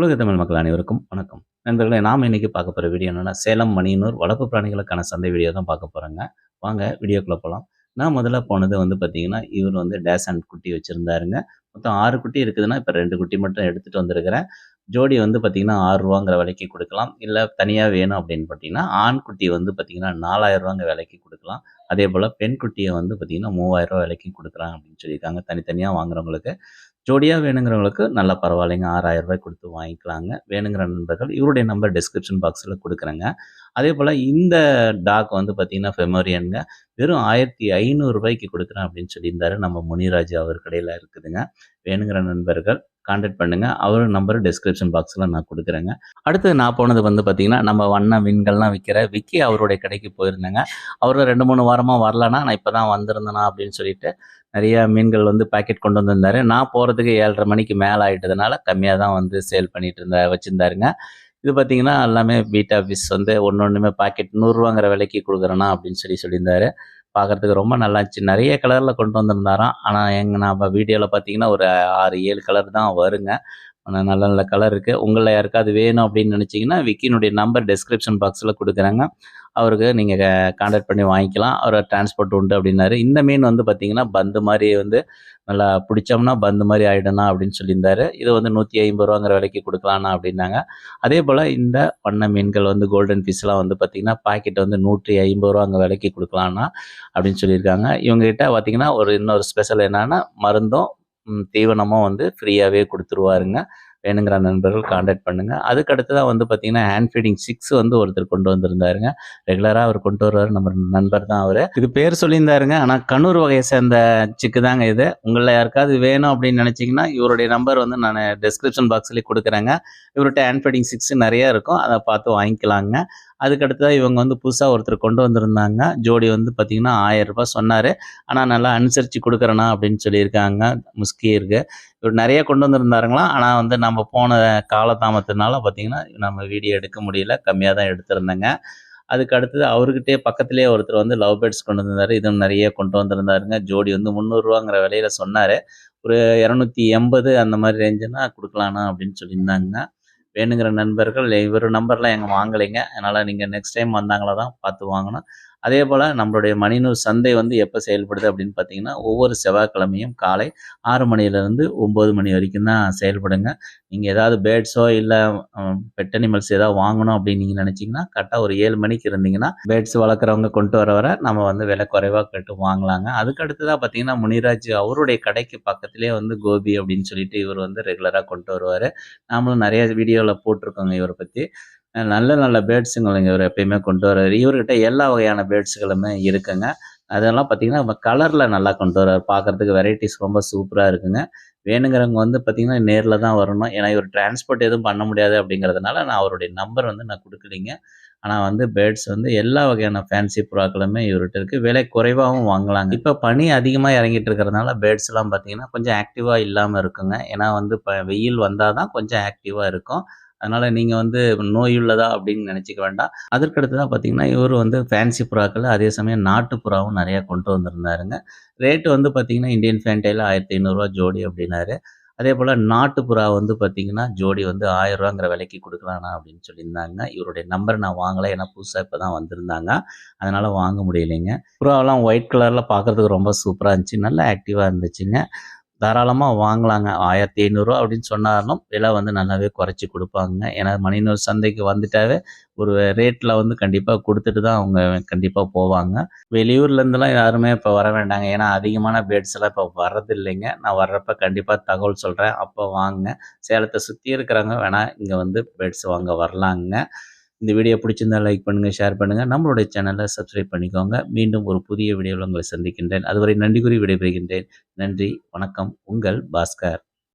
உலக தமிழ் மக்கள் அனைவருக்கும் வணக்கம். நண்பர்களே நாம் இன்றைக்கி பார்க்க போகிற வீடியோ என்னன்னா சேலம் மணியனூர் வளர்ப்பு பிராணிகளுக்கான சந்தை வீடியோ தான் பார்க்க போகிறாங்க வாங்க வீடியோக்குள்ளே போகலாம் நான் முதல்ல போனது வந்து பார்த்தீங்கன்னா இவர் வந்து டேஸ் அண்ட் குட்டி வச்சுருந்தாருங்க. மொத்தம் ஆறு குட்டி இருக்குதுன்னா இப்போ ரெண்டு குட்டி மட்டும் எடுத்துகிட்டு வந்திருக்கிறேன். ஜோடி வந்து பார்த்தீங்கன்னா ஆறுரூவாங்கிற விலைக்கு கொடுக்கலாம். இல்லை தனியாக வேணும் அப்படின்னு பார்த்தீங்கன்னா ஆண் குட்டி வந்து பார்த்திங்கன்னா நாலாயிரம் ரூபாங்க விலைக்கு கொடுக்கலாம். அதே போல் பெண் குட்டியை வந்து பார்த்திங்கன்னா மூவாயிரம் ரூபா விலைக்கு கொடுக்குறாங்க அப்படின்னு சொல்லியிருக்காங்க. தனித்தனியாக வாங்குறவங்களுக்கு ஜோடியாக வேணுங்கிறவங்களுக்கு நல்லா பரவாயில்லைங்க ஆறாயிரம் ரூபாய் கொடுத்து வாங்கிக்கலாங்க. வேணுங்கிற நண்பர்கள் இவருடைய நம்பர் டிஸ்கிரிப்ஷன் பாக்ஸில் கொடுக்குறேங்க. அதே போல் இந்த டாக் வந்து பார்த்திங்கன்னா ஃபெமோரியனுங்க வெறும் ஆயிரத்தி ஐநூறுரூபாய்க்கு கொடுக்குறேன் அப்படின்னு சொல்லியிருந்தாரு நம்ம முனிராஜ் அவர் கடையில் இருக்குதுங்க. வேணுங்கிற நண்பர்கள் கான்டாக்ட் பண்ணுங்கள் அவர் நம்பர் டிஸ்கிரிப்ஷன் பாக்ஸில் நான் கொடுக்குறேங்க. அடுத்து நான் போனது வந்து பார்த்தீங்கன்னா நம்ம வண்ண மீன்கள்லாம் விற்கிற விக்கி அவருடைய கடைக்கு போயிருந்தேங்க. அவர் ரெண்டு மூணு வாரமாக வரலன்னா நான் இப்போ தான் வந்திருந்தேனா அப்படின்னு சொல்லிட்டு நிறைய மீன்கள் வந்து பாக்கெட் கொண்டு வந்திருந்தாரு. நான் போகிறதுக்கு ஏழரை மணிக்கு மேலே ஆகிட்டதுனால கம்மியாக தான் வந்து சேல் பண்ணிட்டு இருந்த வச்சுருந்தாருங்க. இது பார்த்தீங்கன்னா எல்லாமே பீட்டா ஃபிஷ் வந்து ஒன்று ஒன்றுமே பாக்கெட் நூறுரூவாங்கிற விலைக்கு கொடுக்குறேன்னா அப்படின்னு சொல்லி சொல்லியிருந்தாரு. பார்க்குறதுக்கு ரொம்ப நல்லா இருந்துச்சு நிறைய கலரில் கொண்டு வந்திருந்தாராம். ஆனால் எங்கள் நம்ம வீடியோவில் பார்த்தீங்கன்னா ஒரு ஆறு ஏழு கலர் தான் வருங்க. ஆனால் நல்ல நல்ல கலர் இருக்குது உங்களில் யாருக்காவது வேணும் அப்படின்னு நினச்சிங்கன்னா விக்கினுடைய நம்பர் டிஸ்கிரிப்ஷன் பாக்ஸில் கொடுக்குறாங்க. அவருக்கு நீங்கள் கான்டாக்ட் பண்ணி வாங்கிக்கலாம். அவர் டிரான்ஸ்போர்ட் உண்டு அப்படின்னாரு. இந்த மீன் வந்து பார்த்தீங்கன்னா பந்து மாதிரி வந்து நல்லா பிடிச்சோம்னா பந்து மாதிரி ஆகிடணும் அப்படின்னு சொல்லியிருந்தாரு. இது வந்து நூற்றி ஐம்பது ரூபாங்கிற விலைக்கு கொடுக்கலாண்ணா அப்படின்னாங்க. அதே போல் இந்த வண்ண மீன்கள் வந்து கோல்டன் ஃபிஷ்லாம் வந்து பார்த்திங்கன்னா பாக்கெட் வந்து நூற்றி ஐம்பது ரூபா அங்கே விலைக்கு கொடுக்கலாண்ணா அப்படின்னு சொல்லியிருக்காங்க. இவங்ககிட்ட பார்த்திங்கன்னா ஒரு இன்னொரு ஸ்பெஷல் என்னென்னா மருந்தும் தீவனமும் வந்து ஃப்ரீயாகவே கொடுத்துருவாருங்க. வேணுங்கிற நண்பர்கள் காண்டாக்ட் பண்ணுங்கள் அதுக்கு அடுத்ததாக வந்து பார்த்தீங்கன்னா ஹேண்ட் ஃபீடிங் சிக்ஸ் வந்து ஒருத்தர் கொண்டு வந்திருந்தாருங்க. ரெகுலராக அவர் கொண்டு வருவார். நம்ம நண்பர் தான் அவர். இது பேர் சொல்லியிருந்தாருங்க. ஆனால் கண்ணூர் வகையை சேர்ந்த சிக்கு தாங்க இது. உங்களில் யாருக்காவது வேணும் அப்படின்னு நினச்சிங்கன்னா இவருடைய நம்பர் வந்து நான் டிஸ்கிரிப்ஷன் பாக்ஸ்லேயே கொடுக்குறேங்க. இவர்கிட்ட ஹேண்ட் ஃபீடிங் சிக்ஸ் நிறையா இருக்கும். அதை பார்த்து வாங்கிக்கலாங்க. அதுக்கடுத்ததாக இவங்க வந்து புதுசாக ஒருத்தர் கொண்டு வந்திருந்தாங்க. ஜோடி வந்து பார்த்திங்கன்னா ஆயிரம் ரூபாய் சொன்னார். ஆனால் நல்லா அனுசரித்து கொடுக்குறேண்ணா அப்படின்னு சொல்லியிருக்காங்க. முஸ்கி இருக்கு இவர் நிறைய கொண்டு வந்திருந்தாருங்களாம் ஆனால் வந்து நம்ம போன காலதாமத்தினால பார்த்தீங்கன்னா நம்ம வீடியோ எடுக்க முடியல. கம்மியாக தான் எடுத்திருந்தேங்க. அதுக்கு அடுத்தது அவர்கிட்டயே பக்கத்துலேயே ஒருத்தர் வந்து லவ் பேர்ட்ஸ் கொண்டு வந்திருந்தார். இதுவும் நிறைய கொண்டு வந்திருந்தாருங்க. ஜோடி வந்து முந்நூறுரூவாங்கிற விலையில சொன்னார். ஒரு இரநூத்தி எண்பது அந்த மாதிரி ரேஞ்சுன்னா கொடுக்கலாண்ணா அப்படின்னு சொல்லியிருந்தாங்க. வேணுங்கிற நண்பர்கள் இவர் நம்பர்லாம் எங்கள் வாங்கலைங்க. அதனால் நீங்கள் நெக்ஸ்ட் டைம் வந்தாங்களா தான் பார்த்து வாங்கணும். அதே போல் நம்மளுடைய மணிநூர் சந்தை வந்து எப்போ செயல்படுது அப்படின்னு பார்த்தீங்கன்னா ஒவ்வொரு செவ்வாய்க்கிழமையும் காலை ஆறு மணிலேருந்து ஒம்பது மணி வரைக்கும் தான் செயல்படுங்க. நீங்கள் ஏதாவது பேர்ட்ஸோ இல்லை பெட் அனிமல்ஸ் ஏதாவது வாங்கணும் அப்படின்னு நீங்கள் நினச்சிங்கன்னா கரெக்டாக ஒரு ஏழு மணிக்கு இருந்தீங்கன்னா பேர்ட்ஸ் வளர்க்குறவங்க கொண்டு வர வர நம்ம வந்து விலை குறைவாக கேட்டு வாங்கலாங்க. அதுக்கு அடுத்ததாக பார்த்தீங்கன்னா முனிராஜ் அவருடைய கடைக்கு பக்கத்துலேயே வந்து கோபி அப்படின்னு சொல்லிட்டு இவர் வந்து ரெகுலராக கொண்டு வருவார். நாமளும் நிறைய வீடியோவில் போட்டிருக்கோங்க இவரை பற்றி நல்ல நல்ல பேர்ட்ஸுங்களை இவர் எப்பயுமே கொண்டு வர்றாரு. இவர்கிட்ட எல்லா வகையான பேர்ட்ஸுகளுமே இருக்குங்க. அதெல்லாம் பார்த்தீங்கன்னா கலரில் நல்லா கொண்டு வர்றாரு. பார்க்குறதுக்கு வெரைட்டிஸ் ரொம்ப சூப்பராக இருக்குங்க. வேணுங்கிறவங்க வந்து பார்த்தீங்கன்னா நேரில் தான் வரணும். ஏன்னா இவர் டிரான்ஸ்போர்ட் எதுவும் பண்ண முடியாது அப்படிங்கிறதுனால நான் அவருடைய நம்பர் வந்து நான் கொடுக்கலிங்க. ஆனால் வந்து பேர்ட்ஸ் வந்து எல்லா வகையான ஃபேன்சி புறாக்களுமே இவர்கிட்ட இருக்குது விலை குறைவாகவும் வாங்கலாங்க. இப்போ பனி அதிகமாக இறங்கிட்டு இருக்கிறதுனால பேர்ட்ஸ்லாம் பார்த்தீங்கன்னா கொஞ்சம் ஆக்டிவாக இல்லாமல் இருக்குங்க. ஏன்னா வந்து இப்போ வெயில் வந்தால் தான் கொஞ்சம் ஆக்டிவாக இருக்கும். அதனால் நீங்கள் வந்து நோய் உள்ளதா அப்படின்னு நினச்சிக்க வேண்டாம். அதற்கடுத்து தான் பார்த்தீங்கன்னா இவர் வந்து ஃபேன்சி புறாக்கள் அதே சமயம் நாட்டு புறாவும் நிறையா கொண்டு வந்திருந்தாருங்க. ரேட்டு வந்து பார்த்தீங்கன்னா இந்தியன் ஃபேண்டையில் ஆயிரத்தி ஐநூறுரூவா ஜோடி அப்படின்னாரு. அதே போல் நாட்டு புறா வந்து பார்த்தீங்கன்னா ஜோடி வந்து ஆயிரம் ரூபாங்கிற விலைக்கு கொடுக்கலாண்ணா அப்படின்னு சொல்லியிருந்தாங்க. இவருடைய நம்பர் நான் வாங்கலை ஏன்னா புதுசாக இப்போ தான் வந்திருந்தாங்க. அதனால் வாங்க முடியலைங்க. புறாவெல்லாம் ஒயிட் கலரில் பார்க்குறதுக்கு ரொம்ப சூப்பராக இருந்துச்சு. நல்லா ஆக்டிவாக இருந்துச்சுங்க. தாராளமாக வாங்கலாங்க. ஆயிரத்தி ஐநூறுரூவா அப்படின்னு சொன்னாலும் விலை வந்து நல்லாவே குறைச்சி கொடுப்பாங்க. ஏன்னா மணிநூறு சந்தைக்கு வந்துட்டாவே ஒரு ரேட்டில் வந்து கண்டிப்பாக கொடுத்துட்டு தான் அவங்க கண்டிப்பாக போவாங்க. வெளியூர்லேருந்துலாம் யாருமே இப்போ வர வேண்டாங்க. ஏன்னா அதிகமான பேட்ஸ் எல்லாம் இப்போ வர்றது இல்லைங்க நான் வர்றப்ப கண்டிப்பாக தகவல் சொல்கிறேன் அப்போ வாங்க. சேலத்தை சுற்றி இருக்கிறவங்க வேணால் இங்கே வந்து பேட்ஸ் வாங்க வரலாங்க. இந்த வீடியோ பிடிச்சிருந்தா லைக் பண்ணுங்கள் ஷேர் பண்ணுங்கள் நம்மளுடைய சேனலை சப்ஸ்கிரைப் பண்ணிக்கோங்க. மீண்டும் ஒரு புதிய வீடியோவில் உங்களை சந்திக்கின்றேன். அதுவரை நன்றி கூறி விடைபெறுகின்றேன். நன்றி வணக்கம். உங்கள் பாஸ்கர்.